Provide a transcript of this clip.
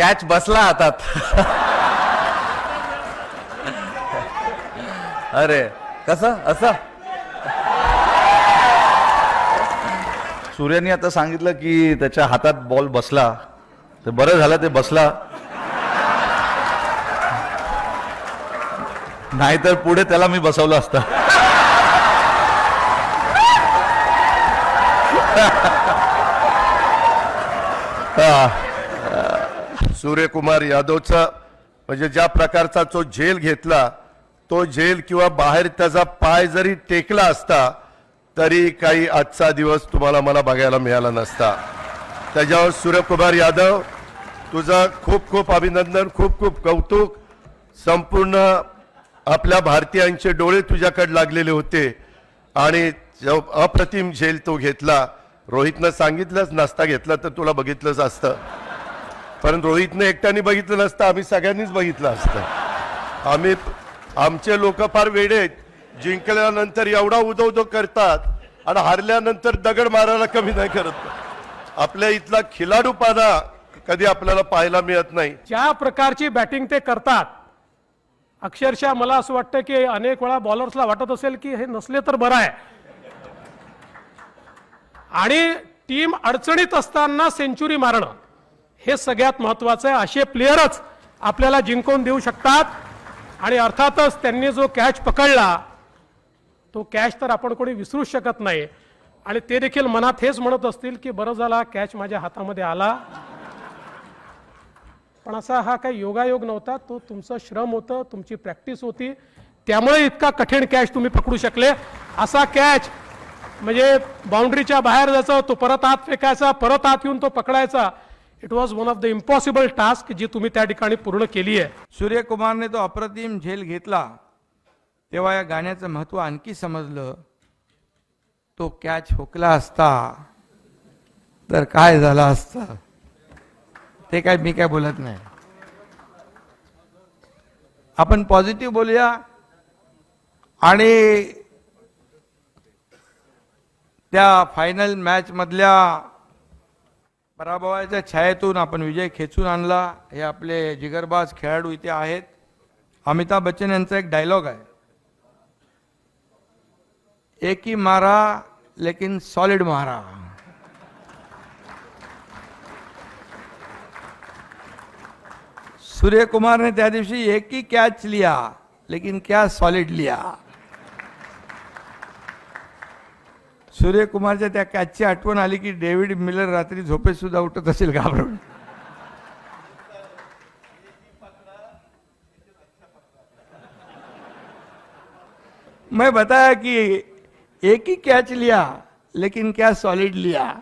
Catch बसला हातात. अरे कसं? असं? सूर्याने आता सांगितलं की त्याच्या हातात बॉल बसला. तर बरं झालं ते बसला. नाहीतर पुढे त्याला मी बसवलं असतं. सूर्यकुमार यादवचा म्हणजे ज्या प्रकारचा तो झेल घेतला तो झेल किंवा बाहेर त्याचा पाय जरी टेकला असता तरी काही आजचा दिवस तुम्हाला मला बघायला मिळाला नसता. त्याच्यावर सूर्यकुमार यादव तुझं खूप खूप अभिनंदन खूप खूप कौतुक. संपूर्ण आपल्या भारतीयांचे डोळे तुझ्याकडे लागलेले होते. आणि अप्रतिम झेल तो घेतला. रोहितनं सांगितलंच नसता घेतला तर तुला बघितलंच असतं. कारण रोहितने एकट्याने बघितलं नसतं आम्ही सगळ्यांनीच बघितलं असतं. आम्ही आमचे लोक फार वेडे आहेत. जिंकल्यानंतर एवढा उदौदो करतात आणि हारल्यानंतर दगड मारायला कमी नाही करत. आपल्या इथला खिलाडूपणा कधी आपल्याला पाहायला मिळत नाही. ज्या प्रकारची बॅटिंग ते करतात अक्षरशः मला असं वाटतं की अनेक वेळा बॉलर्सला वाटत असेल की हे नसले तर बरं आहे. आणि टीम अडचणीत असताना सेंचुरी मारणं. हे सगळ्यात महत्वाचं आहे. असे प्लेयरच आपल्याला जिंकून देऊ शकतात. आणि अर्थातच त्यांनी जो कॅच पकडला तो कॅच तर आपण कोणी विसरूच शकत नाही. आणि ते देखील मनात हेच म्हणत असतील की बरं झाला कॅच माझ्या हातामध्ये आला. पण असा हा काही योगायोग नव्हता. तो तुमचं श्रम होतं तुमची प्रॅक्टिस होती. त्यामुळे इतका कठीण कॅच तुम्ही पकडू शकले. असा कॅच म्हणजे बाउंड्रीच्या बाहेर जायचा तो परत आत फेकायचा परत आत येऊन तो पकडायचा. It was one of the impossible task जी तुम्ही त्या ठिकाणी पूर्ण केली आहे सूर्यकुमारने तो अप्रतिम झेल घेतला तेव्हा या गाण्याचं महत्त्व आणखी समजलं तो कॅच हुकला असता तर काय झालं असतं ते काय मी काय बोलत नाही आपण पॉझिटिव्ह बोलूया आणि त्या फायनल मॅच मधल्या पराभवाच्या छायेतून आपण विजय खेचून आणला. हे आपले जिगरबाज खेळाडू इथे आहेत. अमिताभ बच्चन यांचा एक डायलॉग आहे. एकी मारा लेकिन सॉलिड मारा. सूर्यकुमारने त्या दिवशी एक ही कॅच लिया लेकिन क्या सॉलिड लिया. सूर्यकुमारच्या त्या कॅचची आठवण आली की डेव्हिड मिलर रात्री झोपेत सुद्धा उठत असेल घाबरून. मैं बताया कि एक ही कैच लिया लेकिन क्या सॉलिड लिया?